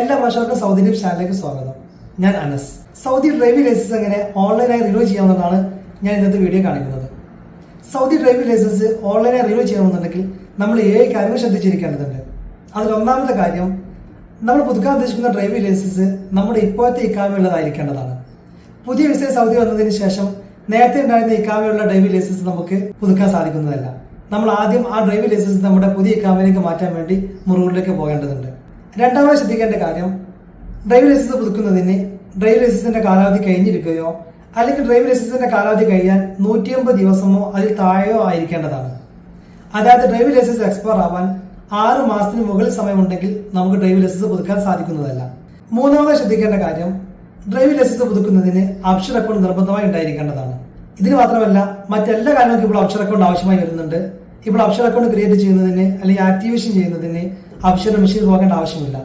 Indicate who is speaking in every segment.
Speaker 1: എല്ലാ പ്രേക്ഷകർക്കും Saudi tip ചാനലിലേക്ക് സ്വാഗതം. ഞാൻ അനസ്. സൗദി ഡ്രൈവിംഗ് ലൈസൻസ് എങ്ങനെ ഓൺലൈനായി റിന്യൂ ചെയ്യാമെന്നാണ് ഞാൻ ഇന്നത്തെ വീഡിയോ കാണിക്കുന്നത്. സൗദി ഡ്രൈവിംഗ് ലൈസൻസ് ഓൺലൈനായി റിന്യൂ ചെയ്യണമെന്നുണ്ടെങ്കിൽ നമ്മൾ ഏഴ് കാര്യങ്ങൾ ശ്രദ്ധിച്ചിരിക്കേണ്ടതുണ്ട്. അതിലൊന്നാമത്തെ കാര്യം നമ്മൾ പുതുക്കാൻ ഉദ്ദേശിക്കുന്ന ഡ്രൈവിംഗ് ലൈസൻസ് നമ്മുടെ ഇപ്പോഴത്തെ ഇക്കാമയുള്ളതായിരിക്കേണ്ടതാണ് പുതിയ വിസ സൗദി വന്നതിന് ശേഷം നേരത്തെ ഉണ്ടായിരുന്ന ഇക്കാമയുള്ള ഡ്രൈവിംഗ് ലൈസൻസ് നമുക്ക് പുതുക്കാൻ സാധിക്കുന്നതല്ല. നമ്മൾ ആദ്യം ആ ഡ്രൈവിംഗ് ലൈസൻസ് നമ്മുടെ പുതിയ ഇക്കാമയിലേക്ക് മാറ്റാൻ വേണ്ടി മുറുകളിലേക്ക് പോകേണ്ടതുണ്ട്. രണ്ടാമത് ശ്രദ്ധിക്കേണ്ട കാര്യം ഡ്രൈവിംഗ് ലൈസൻസ് പുതുക്കുന്നതിന് ഡ്രൈവിംഗ് ലൈസൻസിന്റെ കാലാവധി കഴിഞ്ഞിരിക്കുകയോ അല്ലെങ്കിൽ ഡ്രൈവിംഗ് ലൈസൻസിന്റെ കാലാവധി കഴിയാൻ നൂറ്റിയമ്പത് ദിവസമോ അതിൽ താഴെയോ ആയിരിക്കേണ്ടതാണ്. അതായത് ഡ്രൈവിംഗ് ലൈസൻസ് എക്സ്പയർ ആവാൻ ആറ് മാസത്തിന് മുകളിൽ സമയമുണ്ടെങ്കിൽ നമുക്ക് ഡ്രൈവിംഗ് ലൈസൻസ് പുതുക്കാൻ സാധിക്കുന്നതല്ല. മൂന്നാമത് ശ്രദ്ധിക്കേണ്ട കാര്യം ഡ്രൈവിംഗ് ലൈസൻസ് പുതുക്കുന്നതിന് അക്ഷര അക്കൗണ്ട് നിർബന്ധമായി ഉണ്ടായിരിക്കേണ്ടതാണ്. ഇതിന് മാത്രമല്ല മറ്റെല്ലാ കാര്യങ്ങൾക്കും ഇപ്പോൾ അക്ഷര അക്കൗണ്ട് ആവശ്യമായി വരുന്നുണ്ട്. ഇപ്പോൾ അക്ഷര അക്കൗണ്ട് ക്രിയേറ്റ് ചെയ്യുന്നതിന് അല്ലെങ്കിൽ ആക്ടിവേഷൻ ചെയ്യുന്നതിന് അക്ഷര മെഷീൻ പോകേണ്ട ആവശ്യമില്ല.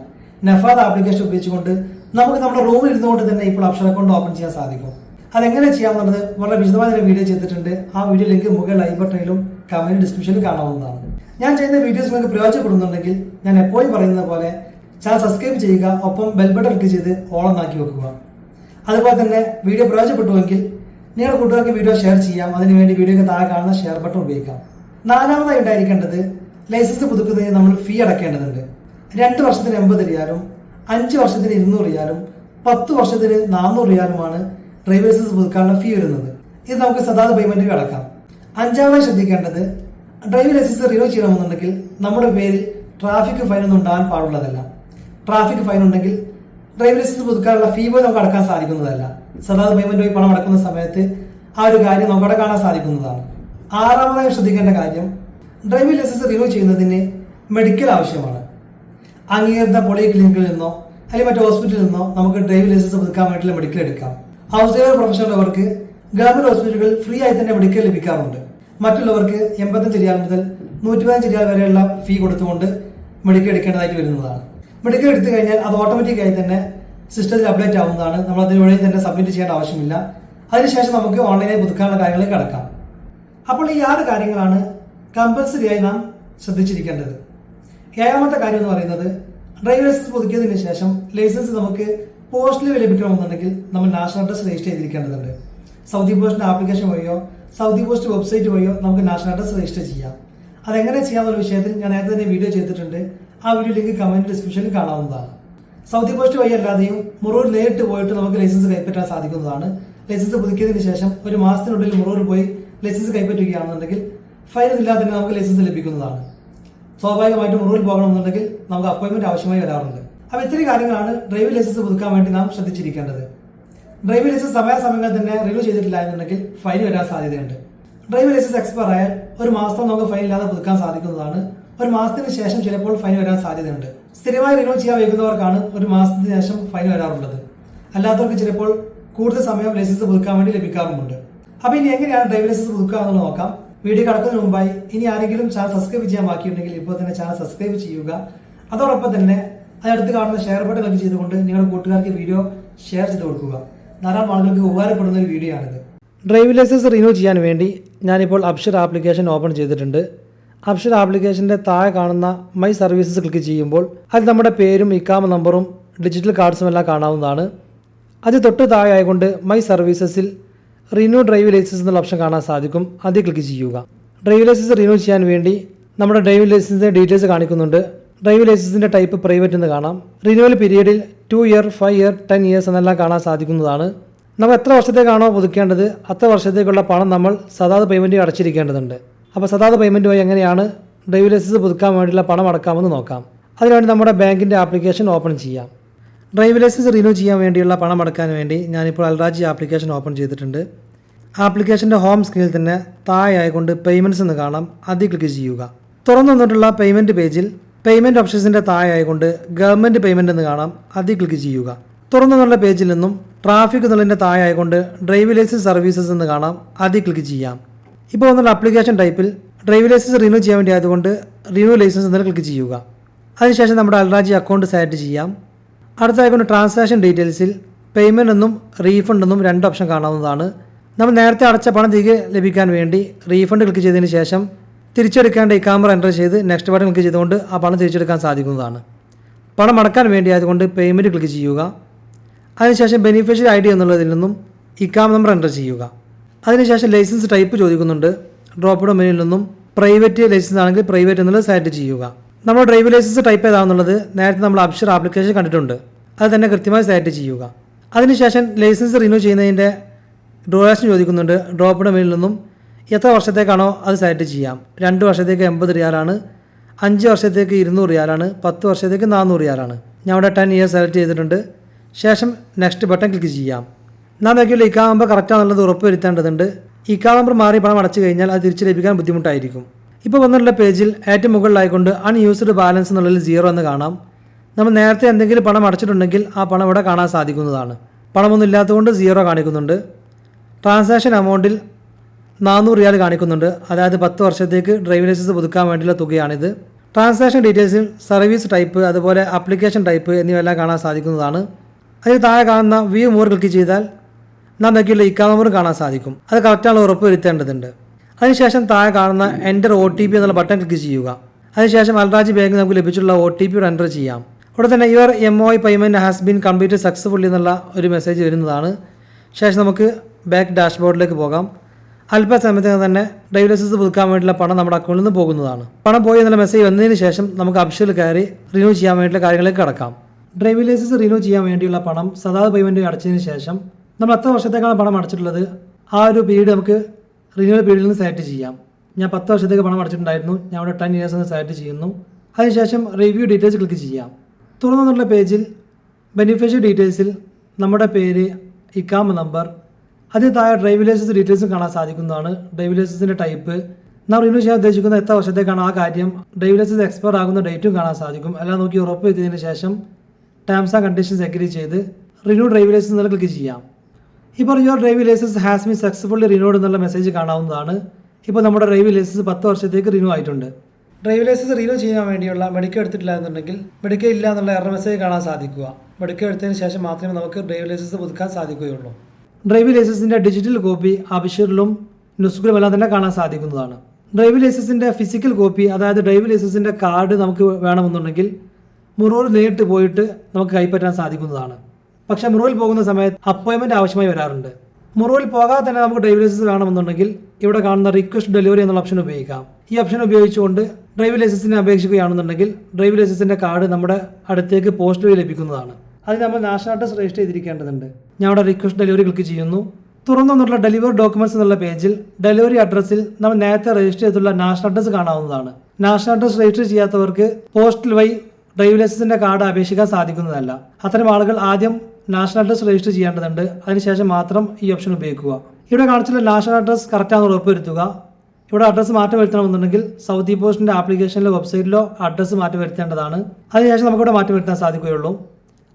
Speaker 1: നഫാദ് ആപ്ലിക്കേഷൻ ഉപയോഗിച്ചുകൊണ്ട് നമുക്ക് നമ്മുടെ റൂമിൽ ഇരുന്നുകൊണ്ട് തന്നെ ഇപ്പോൾ അക്ഷര അക്കൗണ്ട് ഓപ്പൺ ചെയ്യാൻ സാധിക്കും. അതെങ്ങനെ ചെയ്യാമെന്നുള്ളത് വളരെ വിശദമായ ഒരു വീഡിയോ ചെയ്തിട്ടുണ്ട്. ആ വീഡിയോ ലിങ്ക് മുകളിൽ ഐ ബട്ടണിലും കമന്റ് ഡിസ്ക്രിപ്ഷനിലും കാണാവുന്നതാണ്. ഞാൻ ചെയ്യുന്ന വീഡിയോസ് നിങ്ങൾക്ക് പ്രയോജനപ്പെടുന്നുണ്ടെങ്കിൽ ഞാൻ എപ്പോഴും പറയുന്നത് പോലെ ചാനൽ സബ്സ്ക്രൈബ് ചെയ്യുക ഒപ്പം ബെൽ ബട്ടൺ ക്ലിക്ക് ചെയ്ത് ഓളം ആക്കി വെക്കുക. അതുപോലെ തന്നെ വീഡിയോ പ്രയോജനപ്പെട്ടുവെങ്കിൽ നിങ്ങളുടെ കൂട്ടുകാർക്ക് വീഡിയോ ഷെയർ ചെയ്യാം. അതിനുവേണ്ടി വീഡിയോക്ക് താഴെ കാണുന്ന ഷെയർ ബട്ടൺ ഉപയോഗിക്കാം. നാലാമതായി ഉണ്ടായിരിക്കേണ്ടത് ലൈസൻസ് പുതുക്കുന്നതിന് നമ്മൾ ഫീ അടക്കേണ്ടതുണ്ട്. രണ്ട് വർഷത്തിന് എൺപത് റിയാലും അഞ്ച് വർഷത്തിന് ഇരുന്നൂറ് റിയാലും പത്ത് വർഷത്തിന് നാനൂറ് റിയാലുമാണ് ഡ്രൈവിംഗ് ലൈസൻസ് പുതുക്കാനുള്ള ഫീ വരുന്നത്. ഇത് നമുക്ക് സദാത് പേയ്മെന്റ് അടക്കാം. അഞ്ചാമതായി ശ്രദ്ധിക്കേണ്ടത് ഡ്രൈവിംഗ് ലൈസൻസ് റിന്യൂ ചെയ്യണമെന്നുണ്ടെങ്കിൽ നമ്മുടെ പേരിൽ ട്രാഫിക് ഫൈൻ ഒന്നും ഉണ്ടാകാൻ പാടുള്ളതല്ല. ട്രാഫിക് ഫൈൻ ഉണ്ടെങ്കിൽ ഡ്രൈവിംഗ് ലൈസൻസ് പുതുക്കാനുള്ള ഫീ പോലും നമുക്ക് അടക്കാൻ സാധിക്കുന്നതല്ല. സദാത് പേയ്മെന്റ് വഴി പണം അടക്കുന്ന സമയത്ത് ആ ഒരു കാര്യം നമുക്ക് അവിടെ കാണാൻ സാധിക്കുന്നതാണ്. ആറാമതായി ശ്രദ്ധിക്കേണ്ട കാര്യം ഡ്രൈവിംഗ് ലൈസൻസ് റിന്യൂ ചെയ്യുന്നതിന് മെഡിക്കൽ ആവശ്യമാണ്. അംഗീകൃത പോളി ക്ലിനിക്കിൽ നിന്നോ അല്ലെങ്കിൽ മറ്റു ഹോസ്പിറ്റലിൽ നിന്നോ നമുക്ക് ഡ്രൈവിംഗ് ലൈസൻസ് പുതുക്കാൻ വേണ്ടിയുള്ള മെഡിക്കൽ എടുക്കാം. ഹൗസ് ഡ്രൈവർ പ്രൊഫഷണലുള്ളവർക്ക് ഗവൺമെന്റ് ഹോസ്പിറ്റലുകൾ ഫ്രീ ആയി തന്നെ മെഡിക്കൽ ലഭിക്കാറുണ്ട്. മറ്റുള്ളവർക്ക് എൺപത്തഞ്ച് രൂപ മുതൽ നൂറ്റി പതിനഞ്ച് റിയാൽ വരെയുള്ള ഫീ കൊടുത്തുകൊണ്ട് മെഡിക്കൽ എടുക്കേണ്ടതായിട്ട് വരുന്നതാണ്. മെഡിക്കൽ എടുത്തു കഴിഞ്ഞാൽ അത് ഓട്ടോമാറ്റിക്കായി തന്നെ സിസ്റ്റത്തിൽ അപ്ഡേറ്റ് ആവുന്നതാണ്. നമ്മൾ അതിന് തന്നെ സബ്മിറ്റ് ചെയ്യേണ്ട ആവശ്യമില്ല. അതിനുശേഷം നമുക്ക് ഓൺലൈനായി പുതുക്കാനുള്ള കാര്യങ്ങളിൽ കിടക്കാം. അപ്പോൾ ഈ ആറ് കാര്യങ്ങളാണ് കമ്പൽസറി ആയി നാം ശ്രദ്ധിച്ചിരിക്കേണ്ടത്. ഏഴാമത്തെ കാര്യം എന്ന് പറയുന്നത് ഡ്രൈവിംഗ് ലൈസൻസ് പുതുക്കിയതിന് ശേഷം ലൈസൻസ് നമുക്ക് പോസ്റ്റിൽ ലഭിക്കണമെന്നുണ്ടെങ്കിൽ നമ്മൾ നാഷണൽ അഡ്രസ് രജിസ്റ്റർ ചെയ്തിരിക്കേണ്ടതുണ്ട്. സൗദി പോസ്റ്റിന്റെ ആപ്ലിക്കേഷൻ വഴിയോ സൗദി പോസ്റ്റ് വെബ്സൈറ്റ് വഴിയോ നമുക്ക് നാഷണൽ അഡ്രസ് രജിസ്റ്റർ ചെയ്യാം. അതെങ്ങനെ ചെയ്യാമെന്നുള്ള വിഷയത്തിൽ ഞാൻ നേരത്തെ തന്നെ വീഡിയോ ചെയ്തിട്ടുണ്ട്. ആ വീഡിയോ ലിങ്ക് കമന്റ് ഡിസ്ക്രിപ്ഷനിൽ കാണാവുന്നതാണ്. സൗദി പോസ്റ്റ് വഴി അല്ലാതെയും മുറൂർ നേരിട്ട് പോയിട്ട് നമുക്ക് ലൈസൻസ് കൈപ്പറ്റാൻ സാധിക്കുന്നതാണ്. ലൈസൻസ് പുതുക്കിയതിന് ശേഷം ഒരു മാസത്തിനുള്ളിൽ മുറൂർ പോയി ലൈസൻസ് കൈപ്പറ്റുകയാണെന്നുണ്ടെങ്കിൽ ഫൈൻ ഇല്ലാതെ തന്നെ നമുക്ക് ലൈസൻസ് ലഭിക്കുന്നതാണ്. സ്വാഭാവികമായിട്ടും റൂറിൽ പോകണമെന്നുണ്ടെങ്കിൽ നമുക്ക് അപ്പോയിന്റ്മെന്റ് ആവശ്യമായി വരാറുണ്ട്. അപ്പോൾ ഇത്തിരി കാര്യങ്ങളാണ് ഡ്രൈവിംഗ് ലൈസൻസ് പുതുക്കാൻ വേണ്ടി നാം ശ്രദ്ധിച്ചിരിക്കേണ്ടത്. ഡ്രൈവിംഗ് ലൈസൻസ് സമയാസമയങ്ങളിൽ തന്നെ റിന്യൂ ചെയ്തിട്ടില്ല എന്നുണ്ടെങ്കിൽ ഫൈൻ വരാൻ സാധ്യതയുണ്ട്. ഡ്രൈവിംഗ് ലൈസൻസ് എക്സ്പയർ ആയാൽ ഒരു മാസം നമുക്ക് ഫൈൻ ഇല്ലാതെ പുതുക്കാൻ സാധിക്കുന്നതാണ്. ഒരു മാസത്തിന് ശേഷം ചിലപ്പോൾ ഫൈൻ വരാൻ സാധ്യതയുണ്ട്. സ്ഥിരമായി റിന്യൂ ചെയ്യാൻ വൈകുന്നവർക്കാണ് ഒരു മാസത്തിന് ശേഷം ഫൈൻ വരാറുള്ളത്. അല്ലാത്തവർക്ക് ചിലപ്പോൾ കൂടുതൽ സമയം ലൈസൻസ് പുതുക്കാൻ വേണ്ടി ലഭിക്കാറുമുണ്ട്. അപ്പൊ ഇനി എങ്ങനെയാണ് ഡ്രൈവിംഗ് ലൈസൻസ് പുതുക്കുക നോക്കാം. വീഡിയോ കടക്കുന്നതിന് മുമ്പായി ഇനി ആരെങ്കിലും ചാനൽ സബ്സ്ക്രൈബ് ചെയ്യാൻ ബാക്കിയുണ്ടെങ്കിൽ ഇപ്പോൾ തന്നെ ചാനൽ സബ്സ്ക്രൈബ് ചെയ്യുക. അതോടൊപ്പം തന്നെ അതിനടുത്ത് കാണുന്ന ഷെയർ ബട്ടൺ ക്ലിക്ക് ചെയ്തുകൊണ്ട് നിങ്ങളുടെ കൂട്ടുകാർക്ക് വീഡിയോ ഷെയർ ചെയ്ത് കൊടുക്കുക. ധാരാളം ആളുകൾക്ക് ഉപകാരപ്പെടുന്ന ഒരു വീഡിയോ ആണിത്. ഡ്രൈവിംഗ് ലൈസൻസ് റിന്യൂ ചെയ്യാൻ വേണ്ടി ഞാനിപ്പോൾ അപ്ഷർ ആപ്ലിക്കേഷൻ ഓപ്പൺ ചെയ്തിട്ടുണ്ട്. അപ്ഷർ ആപ്ലിക്കേഷന്റെ താഴെ കാണുന്ന മൈ സർവീസസ് ക്ലിക്ക് ചെയ്യുമ്പോൾ അതിൽ നമ്മുടെ പേരും ഇക്കാമ നമ്പറും ഡിജിറ്റൽ കാർഡ്സും എല്ലാം കാണാവുന്നതാണ്. അത് തൊട്ട് താഴെ ആയതുകൊണ്ട് മൈ സർവീസസിൽ റിന്യൂ ഡ്രൈവ് ലൈസൻസ് എന്നുള്ള ഓപ്ഷൻ കാണാൻ സാധിക്കും. അതിൽ ക്ലിക്ക് ചെയ്യുക. ഡ്രൈവ് ലൈസൻസ് റിന്യൂ ചെയ്യാൻ വേണ്ടി നമ്മുടെ ഡ്രൈവ് ലൈസൻസിന്റെ ഡീറ്റെയിൽസ് കാണിക്കുന്നുണ്ട്. ഡ്രൈവ് ലൈസൻസിന്റെ ടൈപ്പ് പ്രൈവറ്റ് എന്ന് കാണാം. റിന്യൂവൽ പീരീഡിൽ two year five year ten years എന്നെല്ലാം കാണാൻ സാധിക്കുന്നതാണ്. നമ്മൾ എത്ര വർഷത്തേക്കാണോ പുതുക്കേണ്ടത് അത്ര വർഷത്തേക്കുള്ള പണം നമ്മൾ സദാത് പേയ്മെന്റ് അടച്ചിരിക്കേണ്ടതുണ്ട്. അപ്പോൾ സദാത് പേയ്മെന്റ് എങ്ങനെയാണ് ഡ്രൈവ് ലൈസൻസ് പുതുക്കാൻ വേണ്ടിയുള്ള പണം അടക്കാമെന്ന് നോക്കാം. അതിനുവേണ്ടി നമ്മുടെ ബാങ്കിന്റെ ആപ്ലിക്കേഷൻ ഓപ്പൺ ചെയ്യാം. ഡ്രൈവ് ലൈസൻസ് റിന്യൂ ചെയ്യാൻ വേണ്ടിയുള്ള പണം അടക്കാൻ വേണ്ടി ഞാനിപ്പോൾ അൽറാജി ആപ്ലിക്കേഷൻ ഓപ്പൺ ചെയ്തിട്ടുണ്ട്. ആപ്ലിക്കേഷന്റെ ഹോം സ്ക്രീനിൽ തന്നെ താഴെയായിക്കൊണ്ട് പേയ്മെന്റ്സ് എന്ന് കാണാം. അതിൽ ക്ലിക്ക് ചെയ്യുക. തുറന്നു വന്നിട്ടുള്ള പേയ്മെന്റ് പേജിൽ പേയ്മെന്റ് ഓപ്ഷൻസിന്റെ താഴെ ആയിക്കൊണ്ട് ഗവൺമെന്റ് പേയ്മെന്റ് എന്ന് കാണാം. അതിൽ ക്ലിക്ക് ചെയ്യുക. തുറന്നു വന്നുള്ള പേജിൽ നിന്നും ട്രാഫിക് എന്നുള്ളതിന്റെ താഴെ ആയിക്കൊണ്ട് ഡ്രൈവ് ലൈസൻസ് സർവീസസ് എന്ന് കാണാം. അതിൽ ക്ലിക്ക് ചെയ്യാം. ഇപ്പോൾ വന്നുള്ള ആപ്ലിക്കേഷൻ ടൈപ്പിൽ ഡ്രൈവ് ലൈസൻസ് റിന്യൂ ചെയ്യാൻ വേണ്ടി ആയതുകൊണ്ട് റിന്യൂ ലൈസൻസ് എന്നതിൽ ക്ലിക്ക് ചെയ്യുക. അതിനുശേഷം നമ്മുടെ അൽറാജി അക്കൗണ്ട് സെലക്ട് ചെയ്യാം. അടുത്തായിക്കൊണ്ട് ട്രാൻസാക്ഷൻ ഡീറ്റെയിൽസിൽ പേയ്മെന്റ് എന്നും റീഫണ്ട് എന്നും രണ്ട് ഓപ്ഷൻ കാണാവുന്നതാണ്. നമ്മൾ നേരത്തെ അടച്ച പണം തിരികെ ലഭിക്കാൻ വേണ്ടി റീഫണ്ട് ക്ലിക്ക് ചെയ്തതിന് ശേഷം തിരിച്ചെടുക്കേണ്ട ഈ ക്യാമറ എന്റർ ചെയ്ത് നെക്സ്റ്റ് ബട്ടൺ ക്ലിക്ക് ചെയ്തുകൊണ്ട് ആ പണം തിരിച്ചെടുക്കാൻ സാധിക്കുന്നതാണ്. പണം അടക്കാൻ വേണ്ടി ആയതുകൊണ്ട് പേയ്മെന്റ് ക്ലിക്ക് ചെയ്യുക. അതിനുശേഷം ബെനിഫിഷ്യറി ഐ ഡി എന്നുള്ളതിൽ നിന്നും ഇക്കാം നമ്പർ എന്റർ ചെയ്യുക. അതിനുശേഷം ലൈസൻസ് ടൈപ്പ് ചോദിക്കുന്നുണ്ട്. ഡ്രോപ്പ് ഡൗൺ മെനുവിൽ നിന്നും പ്രൈവറ്റ് ലൈസൻസ് ആണെങ്കിൽ പ്രൈവറ്റ് എന്നുള്ളത് സെലക്ട് ചെയ്യുക. നമ്മൾ ഡ്രൈവ് ലൈസൻസ് ടൈപ്പ് ചെയ്താന്നുള്ളത് നേരത്തെ നമ്മൾ അപ്ഷർ ആപ്ലിക്കേഷൻ കണ്ടിട്ടുണ്ട്. അത് തന്നെ കൃത്യമായി സെലക്ട് ചെയ്യുക. അതിനുശേഷം ലൈസൻസ് റിന്യൂ ചെയ്യുന്നതിന്റെ ഡ്യൂറേഷൻ ചോദിക്കുന്നുണ്ട് ഡ്രോപ്പ് ഡൗൺ മെനുവിൽ നിന്നും എത്ര വർഷത്തേക്കാണോ അത് സെലക്ട് ചെയ്യാം. രണ്ട് വർഷത്തേക്ക് എൺപത് റിയാലാണ് അഞ്ച് വർഷത്തേക്ക് ഇരുന്നൂറ് റിയാലാണ് പത്ത് വർഷത്തേക്ക് നാനൂറ് റിയാലാണ്. ഞാൻ ഇവിടെ ടെൻ ഇയേഴ്സ് സെലക്ട് ചെയ്തിട്ടുണ്ട്. ശേഷം നെക്സ്റ്റ് ബട്ടൺ ക്ലിക്ക് ചെയ്യാം. നാം നോക്കിയുള്ള ഇക്കാ നമ്പർ കറക്റ്റാണെന്നുള്ളത് ഉറപ്പ് വരുത്തേണ്ടതുണ്ട് ഇക്കാ നമ്പർ മാറി പണം അടച്ചു കഴിഞ്ഞാൽ അത് തിരിച്ച് ലഭിക്കാൻ ബുദ്ധിമുട്ടായിരിക്കും. ഇപ്പോൾ വന്നിട്ടുള്ള പേജിൽ ഏറ്റവും മുകളിലായിക്കൊണ്ട് അൺയൂസ്ഡ് ബാലൻസ് എന്നുള്ളതിൽ സീറോ എന്ന് കാണാം. നമ്മൾ നേരത്തെ എന്തെങ്കിലും പണം അടച്ചിട്ടുണ്ടെങ്കിൽ ആ പണം ഇവിടെ കാണാൻ സാധിക്കുന്നതാണ്. പണമൊന്നും ഇല്ലാത്തതുകൊണ്ട് സീറോ കാണിക്കുന്നുണ്ട്. ട്രാൻസാക്ഷൻ എമൗണ്ടിൽ നാനൂറ് റിയാൽ കാണിക്കുന്നുണ്ട്. അതായത് പത്ത് വർഷത്തേക്ക് ഡ്രൈവിംഗ് ലൈസൻസ് പുതുക്കാൻ വേണ്ടിയുള്ള തുകയാണിത്. ട്രാൻസാക്ഷൻ ഡീറ്റെയിൽസിൽ സർവീസ് ടൈപ്പ് അതുപോലെ ആപ്ലിക്കേഷൻ ടൈപ്പ് എന്നിവയെല്ലാം കാണാൻ സാധിക്കുന്നതാണ്. അതിൽ താഴെ കാണുന്ന വ്യൂ മോർ ക്ലിക്ക് ചെയ്താൽ നാം നോക്കിയുള്ള ഇക്കാ നമ്പർ കാണാൻ സാധിക്കും. അത് കറക്റ്റാണ് ഉറപ്പ് വരുത്തേണ്ടതുണ്ട്. അതിനുശേഷം താഴെ കാണുന്ന എന്റർ ഒ ടി പി എന്നുള്ള ബട്ടൺ ക്ലിക്ക് ചെയ്യുക. അതിനുശേഷം അൽറാജ് ബാങ്ക് നമുക്ക് ലഭിച്ചിട്ടുള്ള ഒ ടി പി എന്റർ ചെയ്യാം. ഇവിടെ തന്നെ your M O payment has been complete successfully എന്നുള്ള ഒരു മെസ്സേജ് വരുന്നതാണ്. ശേഷം നമുക്ക് ബാക്ക് ഡാഷ്ബോർഡിലേക്ക് പോകാം. അല്പസമയത്തിന് തന്നെ ഡ്രൈവ് ലൈസൻസ് പുതുക്കാൻ വേണ്ടിയുള്ള പണം നമ്മുടെ അക്കൗണ്ടിൽ നിന്ന് പോകുന്നതാണ്. പണം പോയി എന്നുള്ള മെസ്സേജ് വന്നതിന് ശേഷം നമുക്ക് അപ്ഷയിൽ കയറി റിന്യൂ ചെയ്യാൻ വേണ്ടിയുള്ള കാര്യങ്ങളിലേക്ക് കടക്കാം. ഡ്രൈവിംഗ് ലൈസൻസ് റിന്യൂ ചെയ്യാൻ വേണ്ടിയുള്ള പണം സദാ പേയ്മെന്റ് അടച്ചതിന് ശേഷം നമ്മൾ എത്ര വർഷത്തേക്കാണ് പണം അടച്ചിട്ടുള്ളത്. ആ ഒരു പീരീഡ് നമുക്ക് റിന്യൂവൽ പീരീഡിൽ നിന്ന് സെലക്ട് ചെയ്യാം. ഞാൻ പത്ത് വർഷത്തേക്ക് പണം അടച്ചിട്ടുണ്ടായിരുന്നു. ഞാൻ അവിടെ ടെൻ ഇയേഴ്സ് എന്ന് സെലക്ട് ചെയ്യുന്നു. അതിനുശേഷം റിവ്യൂ ഡീറ്റെയിൽസ് ക്ലിക്ക് ചെയ്യാം. തുറന്നുള്ള പേജിൽ ബെനിഫിഷ്യൽ ഡീറ്റെയിൽസിൽ നമ്മുടെ പേര് ഇക്കാമ നമ്പർ അതിന് താഴെ ഡ്രൈവ് ലൈസൻസ് ഡീറ്റെയിൽസും കാണാൻ സാധിക്കുന്നതാണ്. ഡ്രൈവ് ലൈസൻസിന്റെ ടൈപ്പ് നാം റിന്യൂ ചെയ്യാൻ ഉദ്ദേശിക്കുന്ന എത്ര വർഷത്തേക്കാണ് ആ കാര്യം ഡ്രൈവ് ലൈസൻസ് എക്സ്പയർ ആകുന്ന ഡേറ്റും കാണാൻ സാധിക്കും. എല്ലാം നോക്കി ഉറപ്പ് വരുത്തിയതിന് ശേഷം ടേംസ് ആൻഡ് കണ്ടീഷൻസ് എഗ്രി ചെയ്ത് റിന്യൂ ഡ്രൈവ് ലൈസൻസ് ക്ലിക്ക് ചെയ്യാം. ഇപ്പോൾ your driving licence has been successfully renewed എന്നുള്ള മെസ്സേജ് കാണാവുന്നതാണ്. ഇപ്പോൾ നമ്മുടെ ഡ്രൈവിംഗ് ലൈസൻസ് പത്ത് വർഷത്തേക്ക് റിന്യൂ ആയിട്ടുണ്ട്. ഡ്രൈവിംഗ് ലൈസൻസ് റിന്യൂ ചെയ്യാൻ വേണ്ടിയുള്ള മെഡിക്കൽ എടുത്തിട്ടില്ല എന്നുണ്ടെങ്കിൽ മെഡിക്കൽ ഇല്ല എന്നുള്ള എറർ മെസ്സേജ് കാണാൻ സാധിക്കുക. മെഡിക്കൽ എടുത്തതിന് ശേഷം മാത്രമേ നമുക്ക് ഡ്രൈവിംഗ് ലൈസൻസ് പുതുക്കാൻ സാധിക്കുകയുള്ളൂ. ഡ്രൈവിംഗ് ലൈസൻസിന്റെ ഡിജിറ്റൽ കോപ്പി അബിഷറിലും നുസ്കിലും എല്ലാം തന്നെ കാണാൻ സാധിക്കുന്നതാണ്. ഡ്രൈവിംഗ് ലൈസൻസിന്റെ ഫിസിക്കൽ കോപ്പി അതായത് ഡ്രൈവിംഗ് ലൈസൻസിന്റെ കാർഡ് നമുക്ക് വേണമെന്നുണ്ടെങ്കിൽ മുറൂർ നേരിട്ട് പോയിട്ട് നമുക്ക് കൈപ്പറ്റാൻ സാധിക്കുന്നതാണ്. പക്ഷേ മുറിവിൽ പോകുന്ന സമയത്ത് അപ്പോയിൻമെന്റ് ആവശ്യമായി വരാറുണ്ട്. മുറിവിൽ പോകാതെ തന്നെ നമുക്ക് ഡ്രൈവ് ലൈസൻസ് വേണമെന്നുണ്ടെങ്കിൽ ഇവിടെ കാണുന്ന റിക്വസ്റ്റ് ഡെലിവറി എന്നുള്ള ഓപ്ഷൻ ഉപയോഗിക്കാം. ഈ ഓപ്ഷൻ ഉപയോഗിച്ചുകൊണ്ട് ഡ്രൈവ് ലൈസൻസിന് അപേക്ഷിക്കുകയാണെന്നുണ്ടെങ്കിൽ ഡ്രൈവ് ലൈസൻസിന്റെ കാർഡ് നമ്മുടെ അടുത്തേക്ക് പോസ്റ്റ് വഴി ലഭിക്കുന്നതാണ്. അത് നമ്മൾ നാഷണൽ അഡ്രസ് രജിസ്റ്റർ ചെയ്തിരിക്കേണ്ടതുണ്ട്. ഞാൻ അവിടെ റിക്വസ്റ്റ് ഡെലിവറി ക്ലിക്ക് ചെയ്യുന്നു. തുറന്നു വന്നിട്ടുള്ള ഡെലിവറി ഡോക്യുമെന്റ്സ് എന്നുള്ള പേജിൽ ഡെലിവറി അഡ്രസ്സിൽ നമ്മൾ നേരത്തെ രജിസ്റ്റർ ചെയ്തിട്ടുള്ള നാഷണൽ അഡ്രസ് കാണാവുന്നതാണ്. നാഷണൽ അഡ്രസ് രജിസ്റ്റർ ചെയ്യാത്തവർക്ക് പോസ്റ്റൽ വഴി ഡ്രൈവ് ലൈസൻസിന്റെ കാർഡ് അപേക്ഷിക്കാൻ സാധിക്കുന്നതല്ല. അത്തരം ആളുകൾ ആദ്യം നാഷണൽ അഡ്രസ് രജിസ്റ്റർ ചെയ്യേണ്ടതുണ്ട്. അതിനുശേഷം മാത്രം ഈ ഓപ്ഷൻ ഉപയോഗിക്കുക. ഇവിടെ കാണിച്ചുള്ള നാഷണൽ അഡ്രസ് കറക്റ്റാണെന്ന് ഉറപ്പുവരുത്തുക ഇവിടെ അഡ്രസ്സ് മാറ്റം വരുത്തണമെന്നുണ്ടെങ്കിൽ സൗദി പോസ്റ്റിന്റെ ആപ്ലിക്കേഷനിലോ വെബ്സൈറ്റിലോ അഡ്രസ്സ് മാറ്റം വരുത്തേണ്ടതാണ്. അതിനുശേഷം നമുക്കിവിടെ മാറ്റം വരുത്താൻ സാധിക്കുകയുള്ളൂ.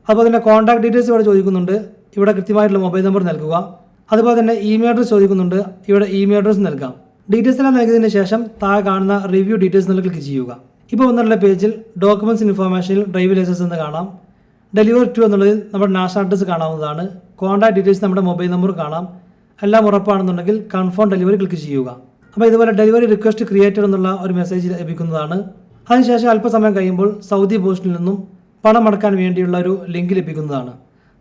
Speaker 1: അതുപോലെ തന്നെ കോൺടാക്ട് ഡീറ്റെയിൽസ് ഇവിടെ ചോദിക്കുന്നുണ്ട്. ഇവിടെ കൃത്യമായിട്ടുള്ള മൊബൈൽ നമ്പർ നൽകുക. അതുപോലെ തന്നെ ഇമെയിൽ അഡ്രസ് ചോദിക്കുന്നുണ്ട്. ഇവിടെ ഇമെയിൽ അഡ്രസ് നൽകാം. ഡീറ്റെയിൽസ് എല്ലാം നൽകിയതിന് ശേഷം താഴെ കാണുന്ന റിവ്യൂ ഡീറ്റെയിൽസ് എന്നുള്ള ക്ലിക്ക് ചെയ്യുക. ഇപ്പോൾ വന്നിട്ടുള്ള പേജിൽ ഡോക്യുമെന്റ്സ് ഇൻഫോർമേഷനിൽ ഡ്രൈവിംഗ് ലൈസൻസ് എന്ന് കാണാം. ഡെലിവറി ടു എന്നുള്ളത് നമ്മുടെ നാഷണൽ അഡ്രസ്സ് കാണാവുന്നതാണ്. കോൺടാക്ട് ഡീറ്റെയിൽസ് നമ്മുടെ മൊബൈൽ നമ്പർ കാണാം. എല്ലാം ഉറപ്പാണെന്നുണ്ടെങ്കിൽ കൺഫേം ഡെലിവറി ക്ലിക്ക് ചെയ്യുക. അപ്പോൾ ഇതുപോലെ ഡെലിവറി റിക്വസ്റ്റ് ക്രിയേറ്റഡ് എന്നുള്ള ഒരു മെസ്സേജ് ലഭിക്കുന്നതാണ്. അതിനുശേഷം അല്പസമയം കഴിയുമ്പോൾ സൗദി പോസ്റ്റിൽ നിന്നും പണം അടക്കാൻ വേണ്ടിയുള്ള ഒരു ലിങ്ക് ലഭിക്കുന്നതാണ്.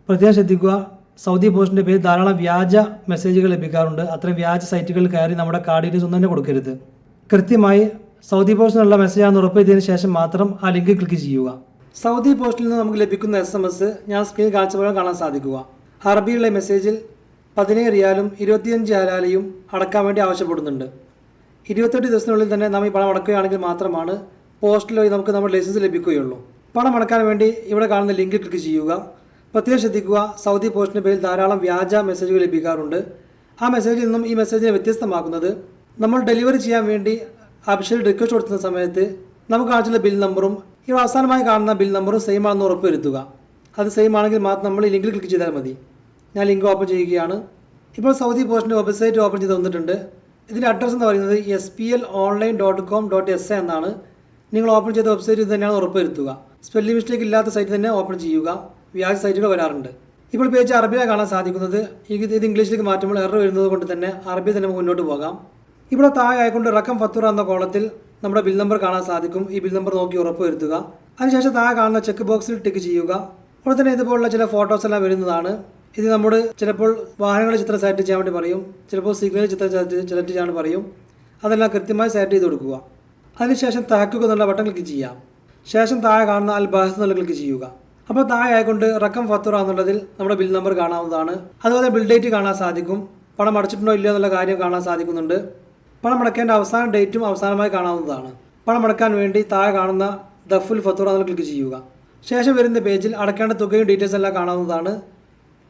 Speaker 1: പ്രത്യേകം ശ്രദ്ധിക്കുക സൗദി പോസ്റ്റിന്റെ പേര് ധാരാളം വ്യാജ മെസ്സേജുകൾ ലഭിക്കാറുണ്ട്. അത്തരം വ്യാജ സൈറ്റുകളിൽ കയറി നമ്മുടെ കാർഡ് ഡീറ്റെയിൽസ് ഒന്നും തന്നെ കൊടുക്കരുത്. കൃത്യമായി സൗദി പോസ്റ്റിനുള്ള മെസ്സേജാണെന്ന് ചെയ്തതിന് ശേഷം മാത്രം ആ ലിങ്ക് ക്ലിക്ക് ചെയ്യുക. സൗദി പോസ്റ്റിൽ നിന്ന് നമുക്ക് ലഭിക്കുന്ന എസ് എം എസ് ഞാൻ സ്ക്രീൻ കാണിച്ച പോലെ കാണാൻ സാധിക്കുക. അറബിയിലെ മെസ്സേജിൽ പതിനേഴ് റിയാലും ഇരുപത്തിയഞ്ച് ഹലാലിയും അടക്കാൻ വേണ്ടി ആവശ്യപ്പെടുന്നുണ്ട്. ഇരുപത്തെട്ട് ദിവസത്തിനുള്ളിൽ തന്നെ നാം ഈ പണം അടക്കുകയാണെങ്കിൽ മാത്രമാണ് പോസ്റ്റിൽ വഴി നമുക്ക് നമ്മുടെ ലൈസൻസ് ലഭിക്കുകയുള്ളൂ. പണം അടക്കാൻ വേണ്ടി ഇവിടെ കാണുന്ന ലിങ്ക് ക്ലിക്ക് ചെയ്യുക. പ്രത്യേകം ശ്രദ്ധിക്കുക സൗദി പോസ്റ്റിന്റെ പേരിൽ ധാരാളം വ്യാജ മെസ്സേജുകൾ ലഭിക്കാറുണ്ട്. ആ മെസ്സേജിൽ നിന്നും ഈ മെസ്സേജിനെ വ്യത്യസ്തമാക്കുന്നത്. നമ്മൾ ഡെലിവറി ചെയ്യാൻ വേണ്ടി ആവശ്യം റിക്വസ്റ്റ് കൊടുക്കുന്ന സമയത്ത് നമുക്ക് കാണിച്ചുള്ള ബിൽ നമ്പറും ഈ അവസാനമായി കാണുന്ന ബിൽ നമ്പറും സെയിം ആണെന്ന് ഉറപ്പുവരുത്തുക. അത് സെയിം ആണെങ്കിൽ മാത്രം നമ്മൾ ലിങ്കിൽ ക്ലിക്ക് ചെയ്താൽ മതി. ഞാൻ ലിങ്ക് ഓപ്പൺ ചെയ്യുകയാണ്. ഇപ്പോൾ സൗദി പോസ്റ്റിന്റെ വെബ്സൈറ്റ് ഓപ്പൺ ചെയ്ത് തന്നിട്ടുണ്ട്. ഇതിന്റെ അഡ്രസ്സ് എന്ന് പറയുന്നത് S P L online dot com dot S എന്നാണ്. നിങ്ങൾ ഓപ്പൺ ചെയ്ത വെബ്സൈറ്റ് ഇത് തന്നെയാണ് ഉറപ്പുവരുത്തുക. സ്പെല്ലിംഗ് മിസ്റ്റേക്ക് ഇല്ലാത്ത സൈറ്റ് തന്നെ ഓപ്പൺ ചെയ്യുക. വ്യാജ സൈറ്റുകൾ വരാറുണ്ട്. ഇപ്പോൾ പേജ് അറബിയാണ് കാണാൻ സാധിക്കുന്നത്. ഇത് ഇംഗ്ലീഷിലേക്ക് മാറ്റുമ്പോൾ എറർ വരുന്നത് കൊണ്ട് തന്നെ അറബി തന്നെ മുന്നോട്ട് പോകാം. ഇവിടെ താഴെ ആയിക്കൊണ്ട് റക്കം ഫത്തൂർ എന്ന കോളത്തിൽ നമ്മുടെ ബിൽ നമ്പർ കാണാൻ സാധിക്കും. ഈ ബിൽ നമ്പർ നോക്കി ഉറപ്പ് വരുത്തുക. അതിനുശേഷം താഴെ കാണുന്ന ചെക്ക് ബോക്സിൽ ടിക്ക് ചെയ്യുക. ഉടനെ തന്നെ ഇതുപോലുള്ള ചില ഫോട്ടോസ് എല്ലാം വരുന്നതാണ്. ഇത് നമ്മുടെ ചിലപ്പോൾ വാഹനങ്ങളുടെ ചിത്രം സെലക്ട് ചെയ്യാൻ വേണ്ടി പറയും. ചിലപ്പോൾ സിഗ്നൽ ചിത്രം സെലക്ട് ചെയ്യാൻ പറയും. അതെല്ലാം കൃത്യമായി സെലക്ട് ചെയ്ത് കൊടുക്കുക. അതിനുശേഷം തഹക്കുക എന്നുള്ള ബട്ടൺ ക്ലിക്ക് ചെയ്യാം ശേഷം താഴെ കാണുന്ന അൽ ബാഹസ് എന്നുള്ള ക്ലിക്ക് ചെയ്യുക. അപ്പോൾ താഴെ ആയിക്കൊണ്ട് റക്കം ഫത്തുറ എന്നുള്ളതിൽ നമ്മുടെ ബിൽ നമ്പർ കാണാവുന്നതാണ്. അതുപോലെ ബിൽ ഡേറ്റ് കാണാൻ സാധിക്കും. പണം അടച്ചിട്ടുണ്ടോ ഇല്ലയോ എന്നുള്ള കാര്യം കാണാൻ സാധിക്കുന്നുണ്ട്. പണം അടയ്ക്കേണ്ട അവസാന ഡേറ്റും അവസാനമായി കാണാവുന്നതാണ്. പണം അടക്കാൻ വേണ്ടി താഴെ കാണുന്ന ദഫുൽ ഫത്തൂർ അതിൽ ക്ലിക്ക് ചെയ്യുക. ശേഷം വരുന്ന പേജിൽ അടയ്ക്കേണ്ട തുകയും ഡീറ്റെയിൽസ് എല്ലാം കാണാവുന്നതാണ്.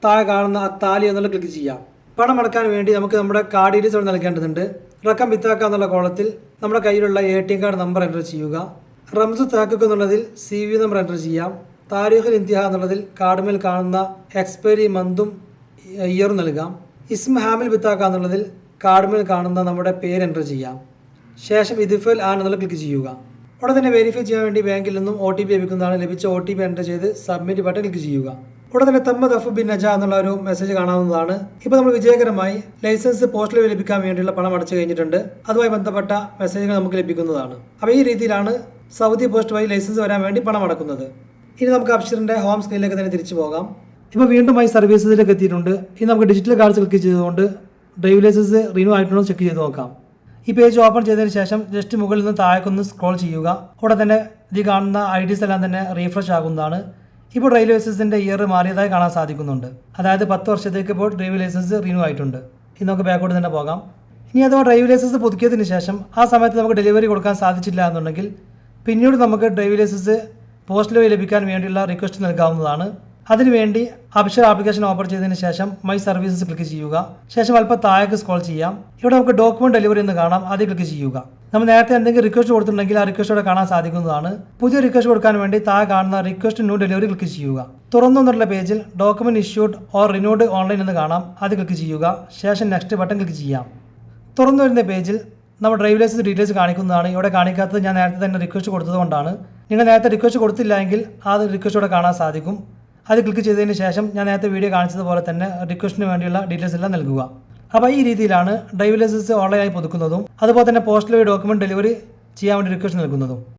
Speaker 1: താഴെ കാണുന്ന താലി എന്നുള്ള ക്ലിക്ക് ചെയ്യാം. പണം അടക്കാൻ വേണ്ടി നമുക്ക് നമ്മുടെ കാർഡ് ഡീറ്റെയിൽസ് അവിടെ നൽകേണ്ടതുണ്ട്. റക്കം വിത്താക്കുക എന്നുള്ള കോളത്തിൽ നമ്മുടെ കയ്യിലുള്ള A T M card number enter ചെയ്യുക. റംസ് താക്കുക എന്നുള്ളതിൽ സി വി നമ്പർ എന്റർ ചെയ്യാം. താരിഖുൽ ഇന്ത്യ എന്നുള്ളതിൽ കാർഡുമേൽ കാണുന്ന എക്സ്പയറി മന്തും ഇയറും നൽകാം. ഇസ്മ ഹാമിൽ വിത്താക്കുക എന്നുള്ളതിൽ കാർഡുമേൽ കാണുന്ന നമ്മുടെ പേര് എന്റർ ചെയ്യാം. ശേഷം ഇദിഫൽ ആൻ എന്നുള്ള ക്ലിക്ക് ചെയ്യുക. ഉടനെ തന്നെ വെരിഫൈ ചെയ്യാൻ വേണ്ടി ബാങ്കിൽ നിന്നും ഒ ടി പി ലഭിക്കുന്നതാണ് ലഭിച്ച ഒ ടി പി എന്റർ ചെയ്ത് സബ്മിറ്റ് ബട്ടൺ ക്ലിക്ക് ചെയ്യുക. ഉടൻ തന്നെ തമ്മ ദഫ് ബിൻ അജ എന്നുള്ള ഒരു മെസ്സേജ് കാണാവുന്നതാണ്. ഇപ്പോൾ നമ്മൾ വിജയകരമായി ലൈസൻസ് പോസ്റ്റിൽ ലഭിക്കാൻ വേണ്ടിയുള്ള പണം അടച്ചു കഴിഞ്ഞിട്ടുണ്ട്. അതുമായി ബന്ധപ്പെട്ട മെസ്സേജുകൾ നമുക്ക് ലഭിക്കുന്നതാണ്. അപ്പോൾ ഈ രീതിയിലാണ് സൗദി പോസ്റ്റ് വഴി ലൈസൻസ് വരാൻ വേണ്ടി പണം അടക്കുന്നത്. ഇനി നമുക്ക് അപ്ഷറിന്റെ ഹോം സ്ക്രീനിലേക്ക് തന്നെ തിരിച്ചു പോകാം. ഇപ്പോൾ വീണ്ടും ഈ സർവീസസിലേക്ക് എത്തിയിട്ടുണ്ട്. ഇനി നമുക്ക് ഡിജിറ്റൽ കാർഡ്സ് ക്ലിക്ക് ചെയ്തുകൊണ്ട് ഡ്രൈവ് ലൈസൻസ് റിന്യൂ ആയിട്ടുണ്ടോ ചെക്ക് ചെയ്ത് നോക്കാം. ഈ പേജ് ഓപ്പൺ ചെയ്തതിന് ശേഷം ജസ്റ്റ് മുകളിൽ നിന്ന് താഴേക്കൊന്ന് സ്ക്രോൾ ചെയ്യുക. ഉടൻ തന്നെ ഇത് കാണുന്ന ഐ ഡീസ് എല്ലാം തന്നെ റീഫ്രഷ് ആകുന്നതാണ്. ഇപ്പോൾ ഡ്രൈവ് ലൈസൻസിന്റെ ഇയർ മാറിയതായി കാണാൻ സാധിക്കുന്നുണ്ട്. അതായത് പത്ത് വർഷത്തേക്ക് ഇപ്പോൾ ഡ്രൈവ് ലൈസൻസ് റിന്യൂ ആയിട്ടുണ്ട്. ഇനി നമുക്ക് ബാക്കോട്ട് തന്നെ പോകാം. ഇനി അഥവാ ഡ്രൈവ് ലൈസൻസ് പുതുക്കിയതിന് ശേഷം ആ സമയത്ത് നമുക്ക് ഡെലിവറി കൊടുക്കാൻ സാധിച്ചില്ല എന്നുണ്ടെങ്കിൽ പിന്നീട് നമുക്ക് ഡ്രൈവ് ലൈസൻസ് പോസ്റ്റ് വഴി ലഭിക്കാൻ വേണ്ടിയുള്ള റിക്വസ്റ്റ് നൽകാവുന്നതാണ്. അതിനുവേണ്ടി അപ്ഷർ ആപ്ലിക്കേഷൻ ഓപ്പർ ചെയ്തതിന് ശേഷം മൈ സർവീസസ് ക്ലിക്ക് ചെയ്യുക. ശേഷം അല്പം താഴേക്ക് സ്ക്രോൾ ചെയ്യാം. ഇവിടെ നമുക്ക് ഡോക്യുമെന്റ് ഡെലിവറി എന്ന് കാണാം. അത് ക്ലിക്ക് ചെയ്യുക. നമ്മൾ നേരത്തെ എന്തെങ്കിലും റിക്വസ്റ്റ് കൊടുത്തിട്ടുണ്ടെങ്കിൽ ആ റിക്വസ്റ്റ് ഇവിടെ കാണാൻ സാധിക്കുന്നതാണ്. പുതിയ റിക്വസ്റ്റ് കൊടുക്കാൻ വേണ്ടി താഴെ കാണുന്ന റിക്വസ്റ്റ് ന്യൂ ഡെലിവറി ക്ലിക്ക് ചെയ്യുക. തുറന്നു എന്നുള്ള പേജിൽ document issued or renewed online എന്ന് കാണാം. അത് ക്ലിക്ക് ചെയ്യുക. ശേഷം നെക്സ്റ്റ് ബട്ടൺ ക്ലിക്ക് ചെയ്യാം. തുറന്നു വരുന്ന പേജിൽ നമ്മൾ ഡ്രൈവ് ലൈസൻസ് ഡീറ്റെയിൽസ് കാണിക്കുന്നതാണ്. ഇവിടെ കാണിക്കാത്തത് ഞാൻ നേരത്തെ തന്നെ റിക്വസ്റ്റ് കൊടുത്തതുകൊണ്ടാണ്. നിങ്ങൾ നേരത്തെ റിക്വസ്റ്റ് കൊടുത്തില്ല എങ്കിൽ ആ റിക്വസ്റ്റ് ഇവിടെ കാണാൻ സാധിക്കും. അത് ക്ലിക്ക് ചെയ്തതിന് ശേഷം ഞാൻ നേരത്തെ വീഡിയോ കാണിച്ചതുപോലെ തന്നെ റിക്വസ്റ്റിന് വേണ്ടിയുള്ള ഡീറ്റെയിൽസ് എല്ലാം നൽകുക. അപ്പോൾ ഈ രീതിയിലാണ് ഡ്രൈവ് ലൈസൻസ് ഓൺലൈനായി പുതുക്കുന്നതും അതുപോലെ തന്നെ പോസ്റ്റൽ വഴി ഡോക്യുമെന്റ് ഡെലിവറി ചെയ്യാൻ വേണ്ടി റിക്വസ്റ്റ് നൽകുന്നതും.